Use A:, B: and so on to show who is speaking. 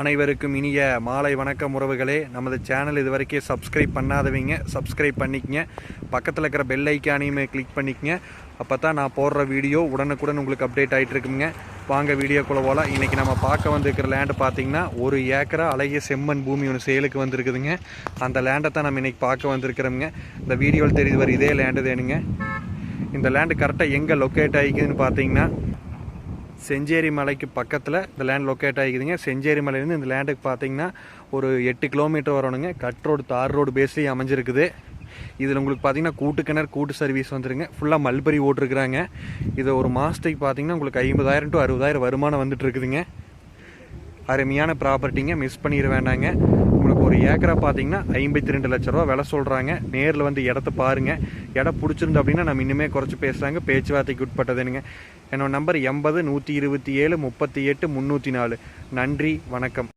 A: அனைவருக்கும் இனிய மாலை வணக்கம் உறவுகளே. நமது சேனல் இது வரைக்கும் சப்ஸ்கிரைப் பண்ணாதவங்க. சப்ஸ்கிரைப் பண்ணிக்கங்க. பக்கத்தில் இருக்கிற பெல் ஐக்கானையுமே கிளிக் பண்ணிக்கங்க. அப்போ தான் நான் போடுற வீடியோ உடனுக்குடன் உங்களுக்கு அப்டேட் ஆகிட்டு இருக்குங்க. வாங்க வீடியோக்குள்ளே போகலாம் இன்றைக்கி நம்ம பார்க்க வந்திருக்கிற லேண்டு பார்த்தீங்கன்னா ஒரு ஏக்கரா அழகிய செம்மண் பூமி ஒன்று சேலுக்கு வந்திருக்குதுங்க. அந்த லேண்டை தான் நம்ம இன்றைக்கி பார்க்க வந்திருக்கிறோமுங்க. இந்த வீடியோவில் தெரியுது வர இதே லேண்டு தேனுங்க இந்த லேண்டு கரெக்டாக எங்கே லொக்கேட் ஆகிக்குதுன்னு பார்த்தீங்கன்னா செஞ்சேரி மலைக்கு பக்கத்தில் இந்த லேண்ட் லொக்கேட் ஆகிக்குதுங்க. செஞ்சேரி மலையிலேருந்து இந்த லேண்டுக்கு பார்த்தீங்கன்னா ஒரு எட்டு கிலோமீட்டர் வரணுங்க. கட் ரோடு தார் ரோடு பேஸ்லேயும் அமைஞ்சிருக்குது. இதில் உங்களுக்கு பார்த்தீங்கன்னா கூட்டு கிணறு கூட்டு சர்வீஸ் வந்துருங்க. ஃபுல்லாக மல்பரி ஓட்டிருக்குறாங்க. இதை ஒரு மாதத்துக்கு பார்த்தீங்கன்னா உங்களுக்கு ஐம்பதாயிரம் டு அறுபதாயிரம் வருமானம் வந்துட்டு இருக்குதுங்க. அருமையான ப்ராப்பர்ட்டிங்க மிஸ் பண்ணிட வேண்டாங்க. ஒரு ஏக்கரா பார்த்தீங்கன்னா ஐம்பத்தி ரெண்டு லட்ச ரூபா விலை சொல்கிறாங்க நேரில் வந்து இடத்த பாருங்கள் இடம் பிடிச்சிருந்து அப்படின்னா நம்ம இன்னுமே குறைச்சி பேசுகிறாங்க பேச்சுவார்த்தைக்கு உட்பட்டதுனுங்க என்னோட நம்பர் எண்பது நூற்றி இருபத்தி ஏழு முப்பத்தி எட்டு முந்நூற்றி நாலு. நன்றி வணக்கம்.